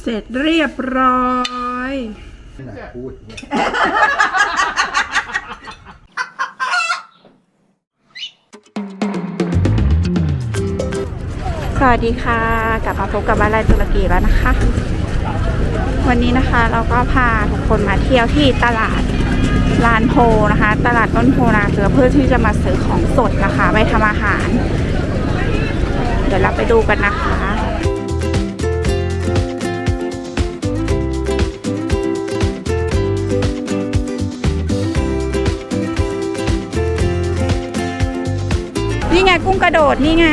เสร็จเรียบร้อยพูดสวัสดีค่ะ กลับมาพบกับบ้านไร่ตุรกีแล้วนะคะ วันนี้นะคะเราก็พาทุกคนมาเที่ยวที่ตลาดลานโพนะคะ ตลาดต้นโพนาเกลือเพื่อที่จะมาซื้อของสดนะคะ ไปทำอาหาร เดี๋ยวเราไปดูกันนะคะ กุ้งกระโดดนี่ไง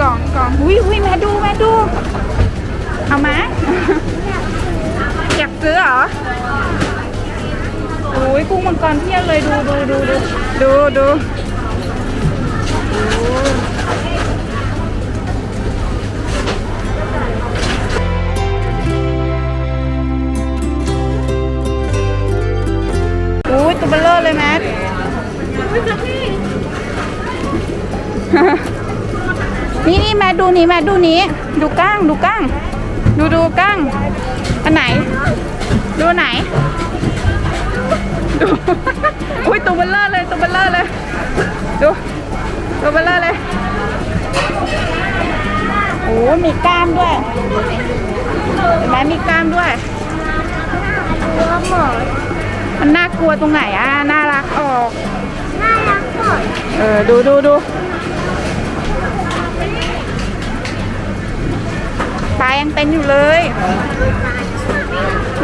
กล่องกล่องอุ้ยอุ้ยแม่ดูแม่ดู เอามาอยากซื้อเหรอโอ้ยกุ้งมังกรเพียบเลยดูดูดูดูดูดูอุ้ยตัวเบลเลอร์เลยแมท นี่นี่แม่ดูนี้แม่ดูนี้ ดูก้างดูก้าง ดูดูก้างอันไหน ดูไหน ดูอุ้ยตัวเบลเลอร์เลยตัวเบลเลอร์เลยดูตัวเบลเลอร์เลยโอ้มีกล้ามด้วยเห็นไหมมีกล้ามด้วยมันน่ากลัวตรงไหนอะน่ารักออก เออ ดูดูดูปลายังเต็มอยู่เลยโห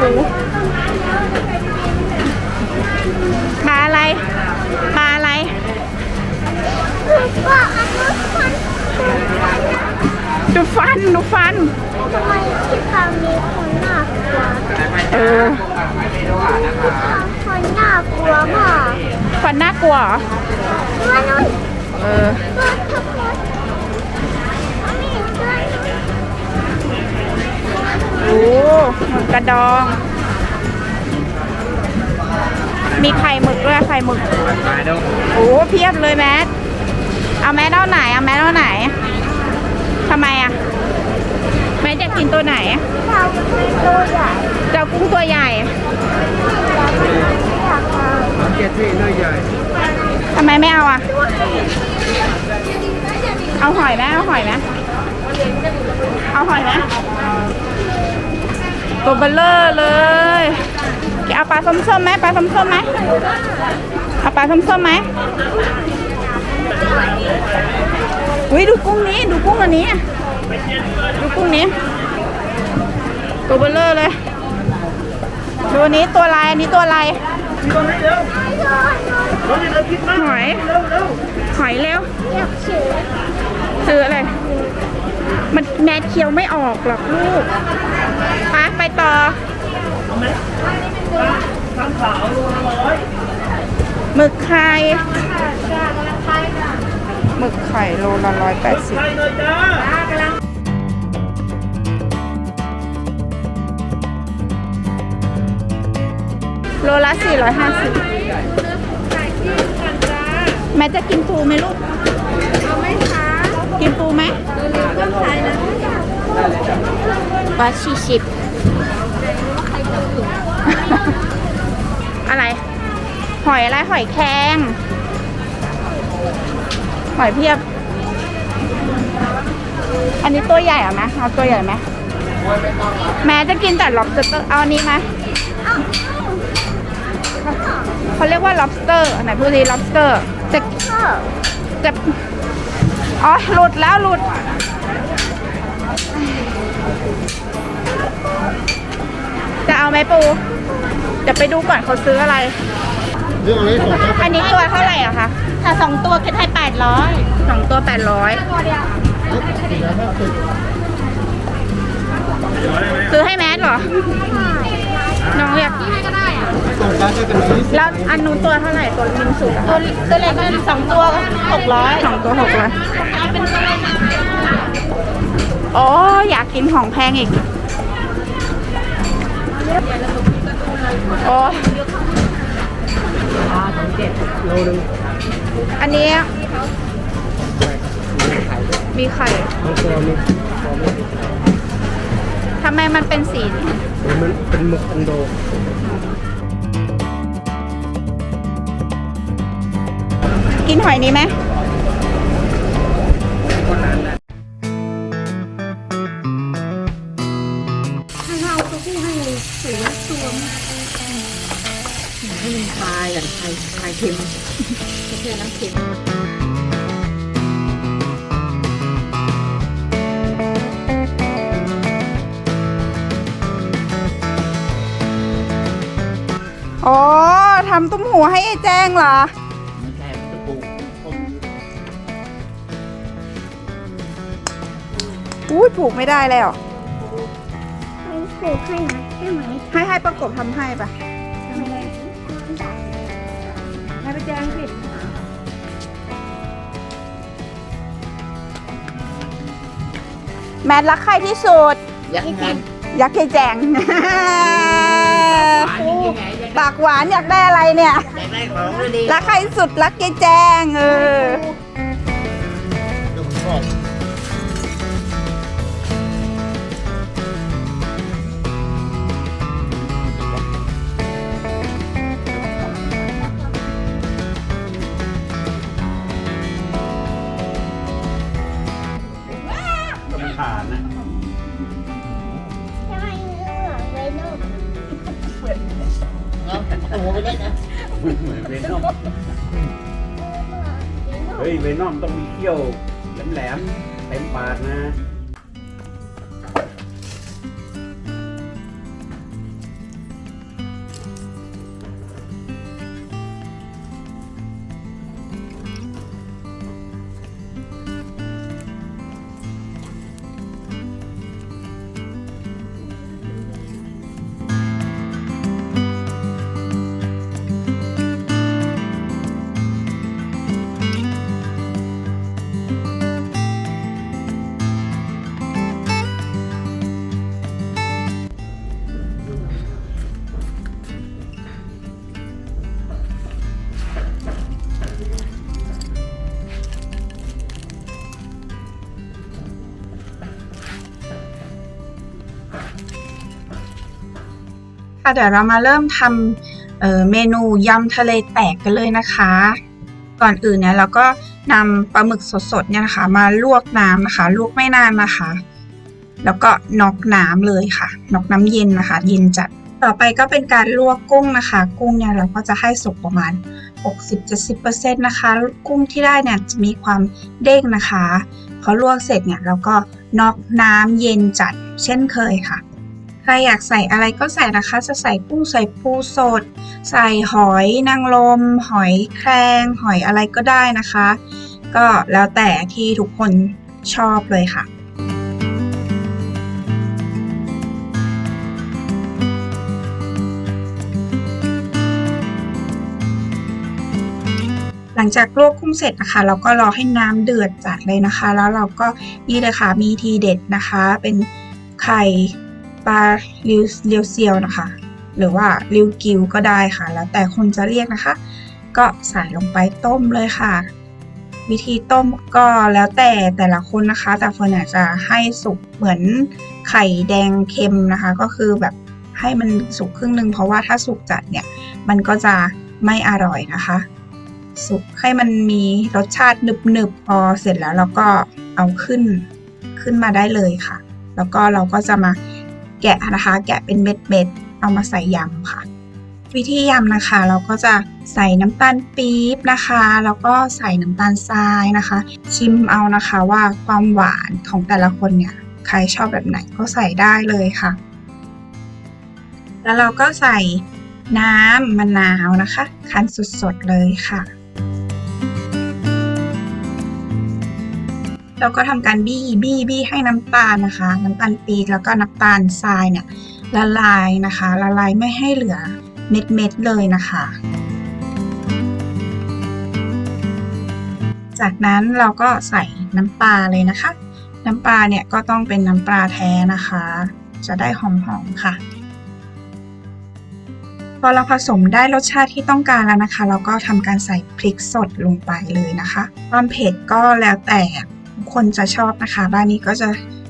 ปลาอะไรปลาอะไรดูฟันดูฟันทำไมที่ทางนี้ค นน่ากลัวเออคนน่ากลัวมากฟันน่ากลัวเหรอว่านู้นเออก็ทุกคนไม่เห็นด้วยโอ้หมึกกระดอง มีไข่หมึกด้วยไข่หมึก มาดูโอ้เพียบเลยแมท เอาแมทเอาไหน เอาแมทเอาไหน ทำไมอะแมท อยากกินตัวไหนเราไม่ตัวใหญ่เจ้ากุ้งตัวใหญ่อยากเอาน้องเกตที่น้อยใหญ่ทำไมไม่เอาอะ เอาหอยไหมเอาหอยไหมเอาหอยไหมตัวเบลเลอร์เลยแกเอาปลาส้มๆไหมปลาส้มๆไหมเอาปลาส้มๆไหมอุ้ยดูกุ้งนี้ ดูกุ้งอันนี้ ดูกุ้งนี้ ตัวเบลเลอร์เลยดูอันนี้ตัวลายอันนี้ตัวลายหอยหอยเร็วอยากชื่อซื้ออะไร มันแมสเคี้ยวไม่ออกหรอกลูกไปไปต่อหมึกไข่หมึกไข่โลละร้อยแปดสิบ โลละสี่ร้อยห้าสิบแม่จะกินปูไหมลูก เอาไหมคะ กินปูไหมตัวเล็กก็ขายนะร้อยสี่สิบอะไร หอยอะไร หอยแครงหอยเพียบ อันนี้ตัวใหญ่เหรอไหมเอาตัวใหญ่ไหมแม้จะกินแต่ lobster เอาอันนี้ไหม เขาเรียกว่า lobster อันไหนพูดดี lobster จะก็จะอ๋อ หลุดแล้วหลุด จะเอาไหมปู เดี๋ยวไปดูก่อนเขาซื้ออะไร เรื่องอะไรของเขาอันนี้ตัวเท่าไหร่อะคะถ้าสองตัวคิดให้แปดร้อยสองตัวแปดร้อยตัวเดียวสี่ร้อยห้าสิบซื้อให้แมสเหรอ น้องอยากให้ก็ได้อะส่งการช่วยกันนี้แล้วอันนู้นตัวเท่าไหร่ตัวริมสุดอะตัวตัวเล็กก็สองตัวหกร้อยสองตัวหกร้อยเอาเป็นตัวเล็กอ๋ออยากกินของแพงอีก โอ้สองเจ็ดโลนึงอันนี้ขายไปมมีไข่ำไมมันเป็นสีนี้มันเป็นหมึกอันโดกินหอยนี้ไหมถ้าเราก็ที่ให้สวยตัวให้มันคลายกันคลายคลายเค็มไม่ใช่น้ำเค็ม ทำตุ้มหูให้ไอ้แจ้งเหรอ ไม่ใช่ตะปูผมอุ้ยผูกไม่ได้แล้วปลูกให้นะได้ไหมให้ให้ประกบทำให้ปะทำไมให้ไปแจ้งสิแมทรักใครที่สุด ยักษ์งานยักษ์ยายแจงานยังไงยังปากหวานอยากได้อะไรเนี่ยได้ได้ของเลยดีรักใครสุดรักยายแจงเออ เอาเอาหัวไปได้นะเหมือนเวนอมเฮ้ยเวนอมต้องมีเขี้ยวแหลมๆเต็มปากนะ เดี๋ยวเรามาเริ่มทำเเมนูยำทะเลแตกกันเลยนะคะ ก่อนอื่นเนี่ยเราก็นำปลาหมึกสดๆเนี่ยนะคะมาลวกน้ำนะคะลวกไม่นานนะคะ แล้วก็นอกน้ำเลยค่ะนอกน้ำเย็นนะคะ เย็นจัดต่อไปก็เป็นการลวกกุ้งนะคะ กุ้งเนี่ยเราก็จะให้สุกประมาณ 60-70%นะคะ กุ้งที่ได้เนี่ยจะมีความเด้งนะคะพอลวกเสร็จเนี่ยเราก็นอกน้ำเย็นจัดเช่นเคยค่ะ ใครอยากใส่อะไรก็ใส่นะคะ จะใส่กุ้งใส่ปูสด ใส่หอยนางรมหอยแครงหอยอะไรก็ได้นะคะ ก็แล้วแต่ที่ทุกคนชอบเลยค่ะหลังจากลวกกุ้งเสร็จนะคะ เราก็รอให้น้ำเดือดจัดเลยนะคะ แล้วเราก็นี่เลยค่ะมีทีเด็ดนะคะ เป็นไข่ ปลาลิวเลียวเซียวนะคะ หรือว่าริวกิวก็ได้ค่ะ แล้วแต่คนจะเรียกนะคะ ก็ใส่ลงไปต้มเลยค่ะ วิธีต้มก็แล้วแต่แต่ละคนนะคะ แต่เฟิร์นอากจะให้สุกเหมือนไข่แดงเค็มนะคะ ก็คือแบบให้มันสุกครึ่งหนึ่งเพราะว่าถ้าสุกจัดเนี่ย มันก็จะไม่อร่อยนะคะ สุกให้มันมีรสชาติหนึบๆพอเสร็จแล้วเราก็เอาขึ้นขึ้นมาได้เลยค่ะ แล้วก็เราก็จะมา แกะนะคะ แกะเป็นเม็ดๆ เอามาใส่ยำค่ะ วิธียำนะคะ เราก็จะใส่น้ำตาลปี๊บนะคะ แล้วก็ใส่น้ำตาลทรายนะคะ ชิมเอานะคะว่าความหวานของแต่ละคนเนี่ยใครชอบแบบไหนก็ใส่ได้เลยค่ะ แล้วเราก็ใส่น้ำมะนาวนะคะ คั้นสดๆเลยค่ะ เราก็ทำการบี้บี้บี้ให้น้ำตาลนะคะ น้ำตาลปี๊บแล้วก็น้ำตาลทรายเนี่ยละลายนะคะ ละลายไม่ให้เหลือเม็ดเม็ดเลยนะคะ จากนั้นเราก็ใส่น้ำปลาเลยนะคะ น้ำปลาเนี่ยก็ต้องเป็นน้ำปลาแท้นะคะ จะได้หอมๆค่ะ พอเราผสมได้รสชาติที่ต้องการแล้วนะคะ เราก็ทำการใส่พริกสดลงไปเลยนะคะ ความเผ็ดก็แล้วแต่ คนจะชอบนะคะ บ้านนี้ก็จะ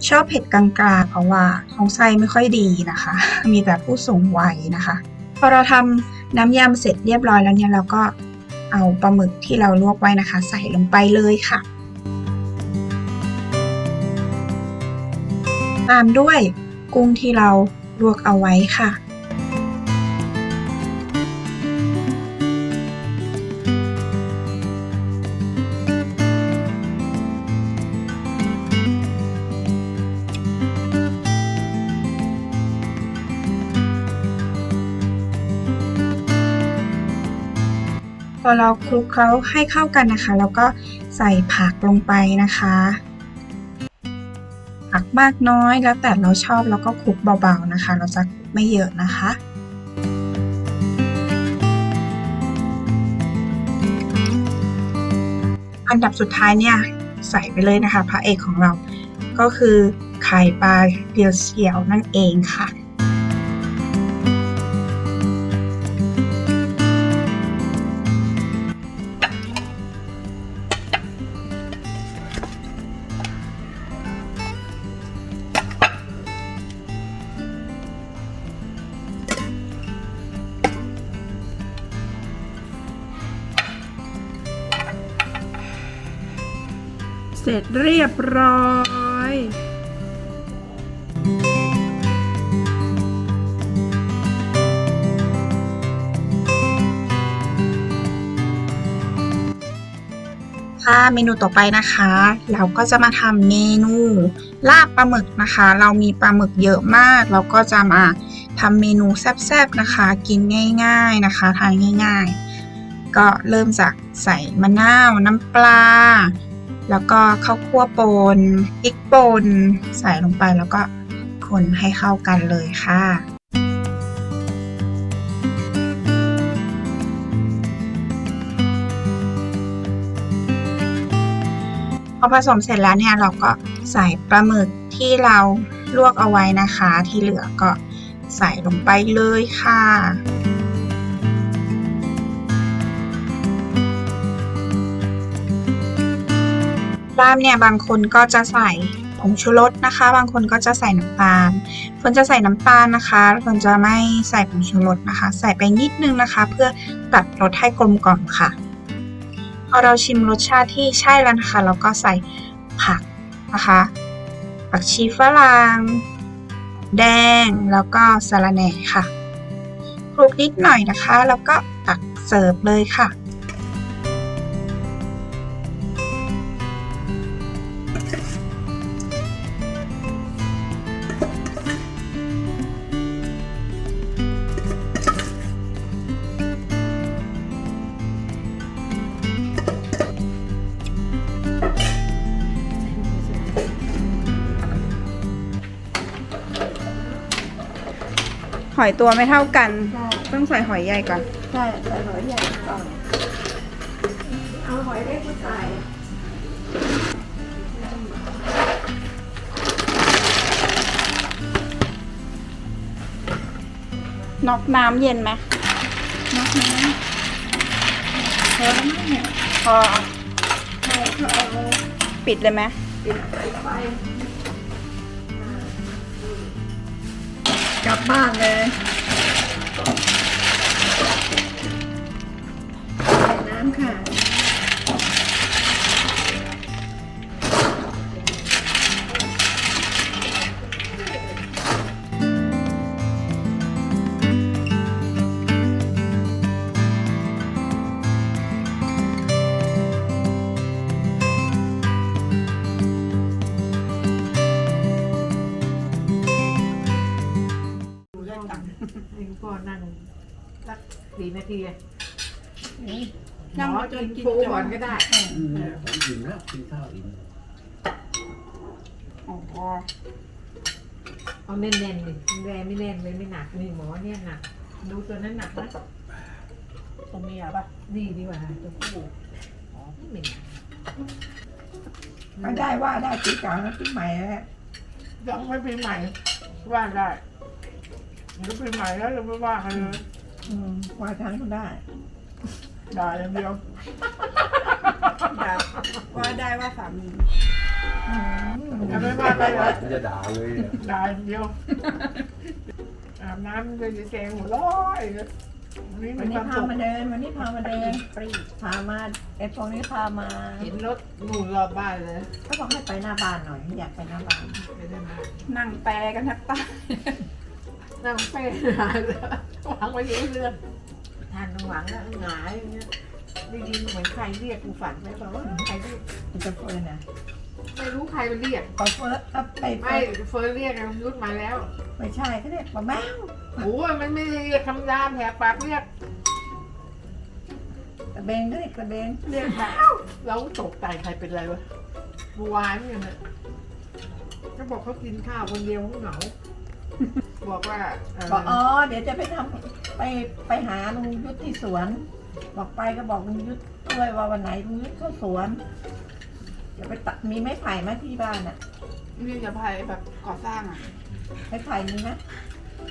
ชอบเผ็ดกลางๆ เพราะว่าท้องไส้ไม่ค่อยดีนะคะ มีแต่ผู้สูงวัยนะคะ พอเราทำน้ำยำเสร็จเรียบร้อยแล้วเนี่ยเราก็เอาปลาหมึกที่เราลวกไว้นะคะ ใส่ลงไปเลยค่ะ ตามด้วยกุ้งที่เราลวกเอาไว้ค่ะ พอเราคลุกเคล้าให้เข้ากันนะคะ แล้วก็ใส่ผักลงไปนะคะ ผักมากน้อยแล้วแต่เราชอบแล้วก็คลุกเบาๆนะคะ เราจะไม่เยอะนะคะอันดับสุดท้ายเนี่ยใส่ไปเลยนะคะ พระเอกของเราก็คือไข่ปลาเรียวเฉียวนั่นเองค่ะ จเรียบร้อยค่ะเมนูต่อไปนะคะ เราก็จะมาทำเมนูลาบปลาหมึกนะคะ เรามีปลาหมึกเยอะมาก เราก็จะมาทำเมนูแซ่บๆนะคะ กินง่าย ๆนะคะทานง่าย ๆ ก็เริ่มจากใส่มะนาวน้ำปลา แล้วก็ข้าวคั่วปนพริกปนใส่ลงไปแล้วก็คนให้เข้ากันเลยค่ะพอผสมเสร็จแล้วเนี่ยเราก็ใส่ปลาหมึกที่เราลวกเอาไว้นะคะ ที่เหลือก็ใส่ลงไปเลยค่ะ ลาบเนี่ยบางคนก็จะใส่ผงชูรสนะคะ บางคนก็จะใส่น้ำตาลเฟิร์นจะใส่น้ำตาลนะคะเฟิร์นจะไม่ใส่ผงชูรสนะคะ ใส่ไปนิดนึงนะคะ เพื่อตัดรสให้กลมกล่อมค่ะพอเราชิมรสชาติที่ใช่แล้วนะคะ เราก็ใส่ผักนะคะ ผักชีฝรั่งแดงแล้วก็สะระแหน่ค่ะคลุกนิดหน่อยนะคะ แล้วก็ตักเสิร์ฟเลยค่ะ หอยตัวไม่เท่ากันต้องใส่หอยใหญ่ก่อน ใช่ใส่หอยใหญ่ก่อนเอาหอยเล็กมาใส่น็อกน้ำเย็นไหมนักนะพอแล้วมั้งเนี่ยพอใช่ก็เอาปิดเลยไหม ปิดไฟกลับบ้านเลยใส่น้ำค่ะ นี่ก็นั่งสักสี่นาทีอะนั่งจนกินก่อนก็ได้อืมผมอิ่มแล้วกินข้าวอิ่มอ๋อเอาแน่นๆดิแรงไม่แน่นเลยไม่หนักนี่หมอเนี่ยหนักดูตัวนั้นหนักนะตัวเมียปะนี่ดีกว่าตัวผู้อ๋อไม่หนักไม่ได้ว่าได้ปีเก่าแล้วปีใหม่แล้วยังไม่ปีใหม่ว่าได้ เดี๋ยวปีใหม่แล้วเราไม่ว่ากันเลยอืมว่าทางก็ได้ด่าอย่างเดียวว่าได้ว่าสามีจะไม่ว่าอะไรหรอกมันจะด่าเลยอะด่าอย่างเดียวอาบน้ำเลยจะแซงหัวเร้อยเลยวันนี้วัมีนคนี้วามพาสุขมาเดินวันนี้พามาเดินพามาไอ้พวกนี้พามาเห็นรถหนูรอบบ้านเลยก็บอกให้ไปหน้าบ้านหน่อยอยากไปหน้าบ้านไม่ได้มานั่งแปลกันแทบตาย นั่งเป้หายเลยวางไว้เรื่อยๆทานตรงหลังแล้วหงายอย่างเงี้ยได้ยินเหมือนใครเรียกกูฝันไปเปล่าว่าใครเรียกมันจะเฟิร์นนะไม่รู้ใครมันเรียกพอเฟิร์นเอาไปไม่เฟิร์นเรียกไงรุดมาแล้วไม่ใช่เขาเรียกป้าแมวโอ้ยมันไม่ได้เรียกคำรามแหกปากเรียกตะเบงก็เรียกตะเบงเรียกแมวเราตกใจใครเป็นไรวะเมื่อวานเนี่ยนะก็บอกเขากินข้าวคนเดียวเขาเหงา บอกว่าเอ่อบอกอ๋อเดี๋ยวจะไปทำไปไปหาลุงยุทธที่สวน บอกไปก็บอกลุงยุทธด้วยว่าวันไหนลุงยุทธเข้าสวนจะไปตัดมีไม้ไผ่ไหมที่บ้านอะนี่จะพายแบบก่อสร้างอะไม้ไผ่มีไหม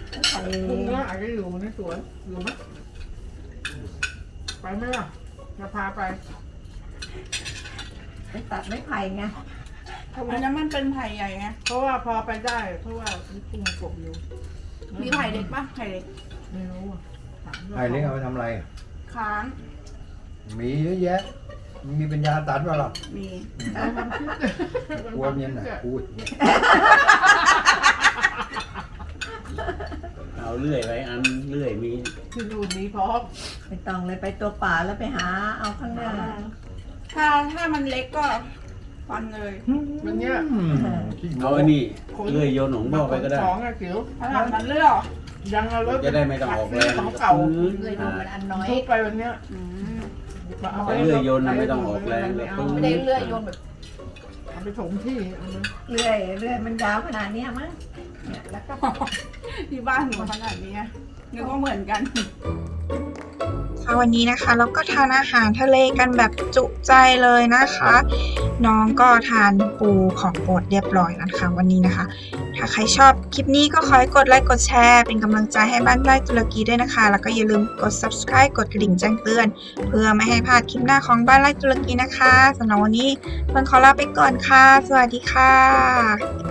ไม้ไผ่พรุ่งนี้อาจจะอยู่ในสวนอยู่ไหมไปไหมล่ะจะพาไปไปตัดไม้ไผ่ไง อันนั้นมันเป็นไผ่ใหญ่ไงเพราะว่าพอไปได้ เพราะว่ามีกุ้งกบอยู่มีไผ่เล็กปะไผ่เล็กไม่รู้อะถามว่าไอ้เล็กเอาไปทำอะไร ค้างมีเยอะแยะ มีปัญญาตัดว่าหรอมีเอามันคิดกลัวเมียน่ะพูดเอาเลื่อยไว้อันเลื่อยมีคือดูนี้พร้อมไม่ต้องเลยไปตัวป่าแล้วไปหาเอาข้างหน้า ถ้าถ้ามันเล็กก็ ฟันเลยวันเนี้ยอืมขี้โม้เอาไอ้นี่เลื่อยโยนหนองบ่อไปก็ได้ ของอะจิ๋วถ้าทำมันเลือกยังเอารถจะได้ไม่ต้องออกแรงของเก่าเลยดูมันอันน้อยทุบไปวันเนี้ยอืมเอาไปแต่เลื่อยโยนน่ะไม่ต้องออกแรงเลยอาปึ้งไม่ได้เลื่อยโยนแบบเอาไปถมที่เอามาเลื่อยเลื่อยมันยาวขนาดเนี้ยมั้งเนี่ยแล้วก็ที่บ้านหนูขนาดนี้ไงนึกว่าเหมือนกันค่ะ วันนี้นะคะเราก็ทานอาหารทะเลกันแบบจุใจเลยนะคะ น้องก็ทานปูของโปรดเรียบร้อยแล้วนะคะวันนี้นะคะ ถ้าใครชอบคลิปนี้ก็ขอให้กดไลค์กดแชร์ เป็นกำลังใจให้บ้านไร่ตุรกีด้วยนะคะ แล้วก็อย่าลืมกด subscribe กดกระดิ่งแจ้งเตือน เพื่อไม่ให้พลาดคลิปหน้าของบ้านไร่ตุรกีนะคะสำหรับวันนี้เพิ่งขอลาไปก่อนค่ะ สวัสดีค่ะ